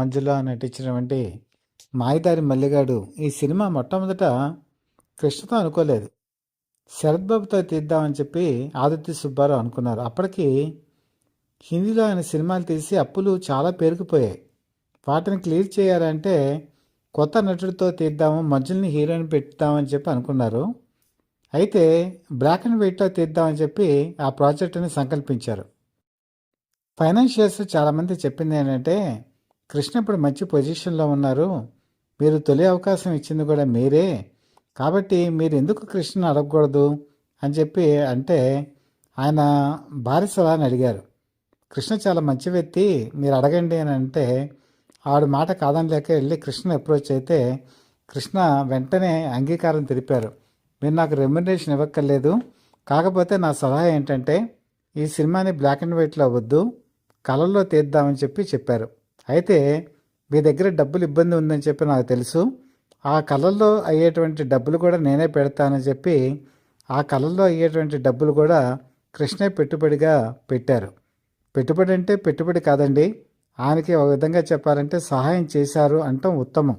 మంజుల నటించినటువంటి మాయదారి మల్లిగాడు ఈ సినిమా మొట్టమొదట కృష్ణతో అనుకోలేదు. శరత్ బాబుతో తీద్దామని చెప్పి ఆదిత్య సుబ్బారావు అనుకున్నారు. అప్పటికి హిందీలో ఆయన సినిమాలు తీసి అప్పులు చాలా పేరుకుపోయాయి. వాటిని క్లియర్ చేయాలంటే కొత్త నటుడితో తీద్దాము మంజుల్ని హీరోయిన్ పెడతామని చెప్పి అనుకున్నారు. అయితే బ్లాక్ అండ్ వైట్లో తీద్దామని చెప్పి ఆ ప్రాజెక్టుని సంకల్పించారు. ఫైనాన్షియర్స్ చాలామంది చెప్పింది ఏంటంటే కృష్ణ ఇప్పుడు మంచి పొజిషన్లో ఉన్నారు. మీరు తొలి అవకాశం ఇచ్చింది కూడా మీరే. కాబట్టి మీరు ఎందుకు కృష్ణను అడగకూడదు అని చెప్పి అంటే ఆయన భార్య సలహాని అడిగారు. కృష్ణ చాలా మంచి వ్యక్తి మీరు అడగండి అని అంటే ఆవిడ మాట కాదని లేక వెళ్ళి కృష్ణ అప్రోచ్ అయితే కృష్ణ వెంటనే అంగీకారం తెలిపారు. మీరు నాకు రెమ్యునరేషన్ ఇవ్వక్కర్లేదు. కాకపోతే నా సలహా ఏంటంటే ఈ సినిమాని బ్లాక్ అండ్ వైట్లో వద్దు కలర్లో తీద్దామని చెప్పి చెప్పారు. అయితే మీ దగ్గర డబ్బులు ఇబ్బంది ఉందని చెప్పి నాకు తెలుసు. ఆ కళల్లో అయ్యేటువంటి డబ్బులు కూడా నేనే పెడతానని చెప్పి ఆ కళల్లో అయ్యేటువంటి డబ్బులు కూడా కృష్ణే పెట్టుబడిగా పెట్టారు. పెట్టుబడి అంటే పెట్టుబడి కాదండి. ఆయనకి ఒక విధంగా చెప్పాలంటే సహాయం చేశారు అంటాం ఉత్తమం.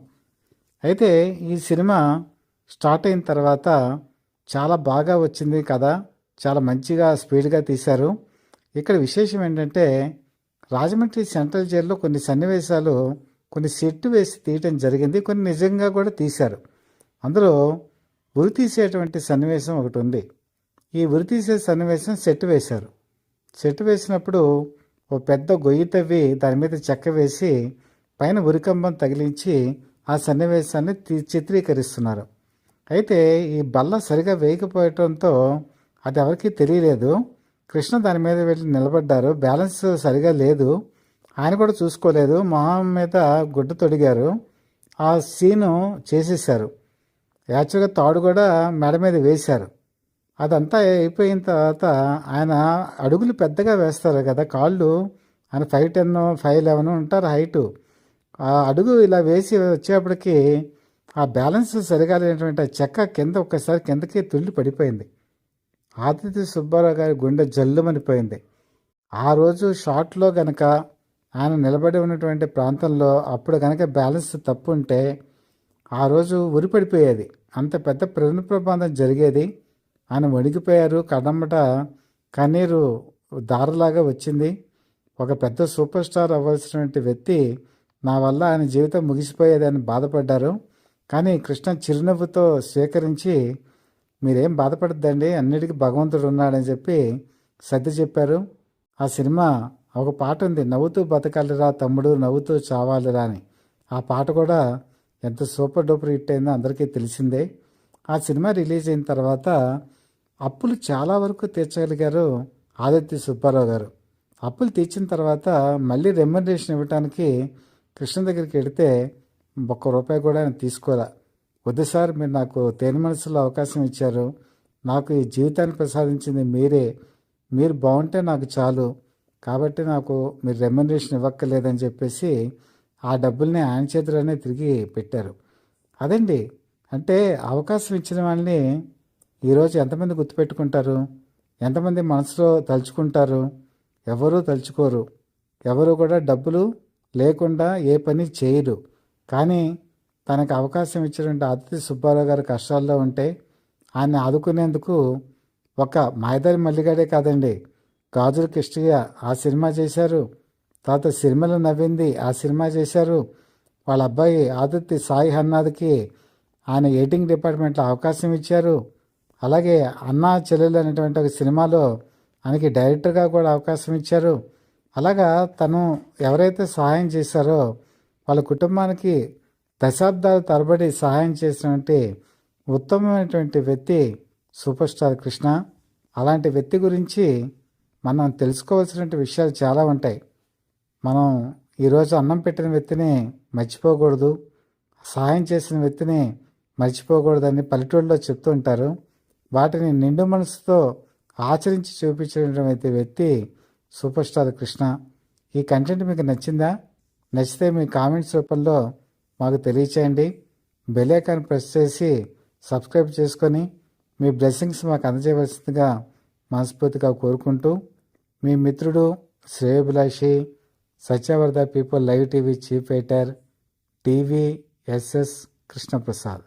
అయితే ఈ సినిమా స్టార్ట్ అయిన తర్వాత చాలా బాగా వచ్చింది కదా. చాలా మంచిగా స్పీడ్గా తీశారు. ఇక్కడ విశేషం ఏంటంటే రాజమండ్రి సెంట్రల్ జైల్లో కొన్ని సన్నివేశాలు కొన్ని సెట్టు వేసి తీయటం జరిగింది. కొన్ని నిజంగా కూడా తీశారు. అందులో ఉరి తీసేటువంటి సన్నివేశం ఒకటి ఉంది. ఈ ఉరి తీసే సన్నివేశం సెట్ వేశారు. సెట్ వేసినప్పుడు ఓ పెద్ద గొయ్యి తవ్వి దాని మీద చెక్క వేసి పైన ఉరికంబం తగిలించి ఆ సన్నివేశాన్ని చిత్రీకరిస్తున్నారు. అయితే ఈ బల్ల సరిగా వేయకపోవటంతో అది ఎవరికీ తెలియలేదు. కృష్ణ దాని మీద వెళ్ళి నిలబడ్డారు. బ్యాలెన్స్ సరిగా లేదు. ఆయన కూడా చూసుకోలేదు. మొహం మీద గుడ్డ తొడిగారు. ఆ సీను చేసేసారు యాక్చువల్గా తాడు కూడా మెడ మీద వేశారు. అదంతా అయిపోయిన తర్వాత ఆయన అడుగులు పెద్దగా వేస్తారు కదా కాళ్ళు. ఆయన ఫైవ్ టెన్ ఫైవ్ లెవెన్ ఉంటారు హైటు. ఆ అడుగు ఇలా వేసి వచ్చేప్పటికి ఆ బ్యాలెన్స్ సరిగా లేనటువంటి ఆ చెక్క కింద ఒక్కసారి కిందకి తుళ్ళి పడిపోయింది. ఆదిత్య సుబ్బారావు గారి గుండె జల్లుమనిపోయింది. ఆ రోజు షాట్లో గనక ఆయన నిలబడి ఉన్నటువంటి ప్రాంతంలో అప్పుడు గనక బ్యాలెన్స్ తప్పు ఉంటే ఆ రోజు ఉరిపడిపోయేది. అంత పెద్ద ప్రజల ప్రమాదం జరిగేది. ఆయన వణిగిపోయారు కడమ్మట కన్నీరు దారలాగా వచ్చింది. ఒక పెద్ద సూపర్ స్టార్ అవ్వాల్సినటువంటి వ్యక్తి నా వల్ల ఆయన జీవితం ముగిసిపోయేదని బాధపడ్డారు. కానీ కృష్ణ చిరునవ్వుతో స్వీకరించి మీరేం బాధపడద్దండి అన్నిటికీ భగవంతుడు ఉన్నాడని చెప్పి సర్ది చెప్పారు. ఆ సినిమా ఒక పాట ఉంది నవ్వుతూ బతకాలిరా తమ్ముడు నవ్వుతూ చావాలిరా అని. ఆ పాట కూడా ఎంత సూపర్ డూపర్ హిట్ అయిందో అందరికీ తెలిసిందే. ఆ సినిమా రిలీజ్ అయిన తర్వాత అప్పులు చాలా వరకు తీర్చగలిగారు ఆదిత్య సుబ్బారావు గారు. అప్పులు తీర్చిన తర్వాత మళ్ళీ రెమ్యునరేషన్ ఇవ్వడానికి కృష్ణ దగ్గరికి వెడితే ఒక్క రూపాయి కూడా ఆయన తీసుకోరా వద్దు సార్ మీరు నాకు తేని మనసులో అవకాశం ఇచ్చారు. నాకు ఈ జీవితాన్ని ప్రసాదించింది మీరే. మీరు బాగుంటే నాకు చాలు. కాబట్టి నాకు మీరు రెమ్యునరేషన్ ఇవ్వక్కర్లేదని చెప్పేసి ఆ డబ్బుల్ని ఆయన చేతిలోనే తిరిగి పెట్టారు. అదండి. అంటే అవకాశం ఇచ్చిన వాళ్ళని ఈరోజు ఎంతమంది గుర్తుపెట్టుకుంటారు? ఎంతమంది మనసులో తలుచుకుంటారు? ఎవరూ తలుచుకోరు. ఎవరు కూడా డబ్బులు లేకుండా ఏ పని చేయరు. కానీ తనకు అవకాశం ఇచ్చినటువంటి అతిథి సుబ్బారావు గారు కష్టాల్లో ఉంటే ఆయన ఆదుకునేందుకు ఒక మాయదారి మల్లిగాడే కాదండి. గాజుల కృష్ణయ్య ఆ సినిమా చేశారు. తర్వాత సిరిమల నవ్వింది ఆ సినిమా చేశారు. వాళ్ళ అబ్బాయి ఆదిత్య సాయి హన్నాథ్కి ఆయన ఎడిటింగ్ డిపార్ట్మెంట్లో అవకాశం ఇచ్చారు. అలాగే అన్నా చెల్లెలు అనేటువంటి ఒక సినిమాలో ఆయనకి డైరెక్టర్గా కూడా అవకాశం ఇచ్చారు. అలాగా తను ఎవరైతే సహాయం చేశారో వాళ్ళ కుటుంబానికి దశాబ్దాల తరబడి సహాయం చేసినటువంటి ఉత్తమమైనటువంటి వ్యక్తి సూపర్ స్టార్ కృష్ణ. అలాంటి వ్యక్తి గురించి మనం తెలుసుకోవాల్సినటువంటి విషయాలు చాలా ఉంటాయి. మనం ఈరోజు అన్నం పెట్టిన వ్యక్తిని మర్చిపోకూడదు. సహాయం చేసిన వ్యక్తిని మర్చిపోకూడదని పల్లెటూళ్ళలో చెప్తూ ఉంటారు. వాటిని నిండు మనసుతో ఆచరించి చూపించినటువంటి వ్యక్తి సూపర్ స్టార్ కృష్ణ. ఈ కంటెంట్ మీకు నచ్చిందా? నచ్చితే మీ కామెంట్స్ రూపంలో మాకు తెలియచేయండి. బెల్ ఐకాన్ ప్రెస్ చేసి సబ్స్క్రైబ్ చేసుకొని మీ బ్లెస్సింగ్స్ మాకు అందజేయవలసిందిగా మనస్ఫూర్తిగా కోరుకుంటూ మీ మిత్రుడు శ్రేయభిలాషి Satyavardha people live TV chief editor TV S S Krishnaprasad.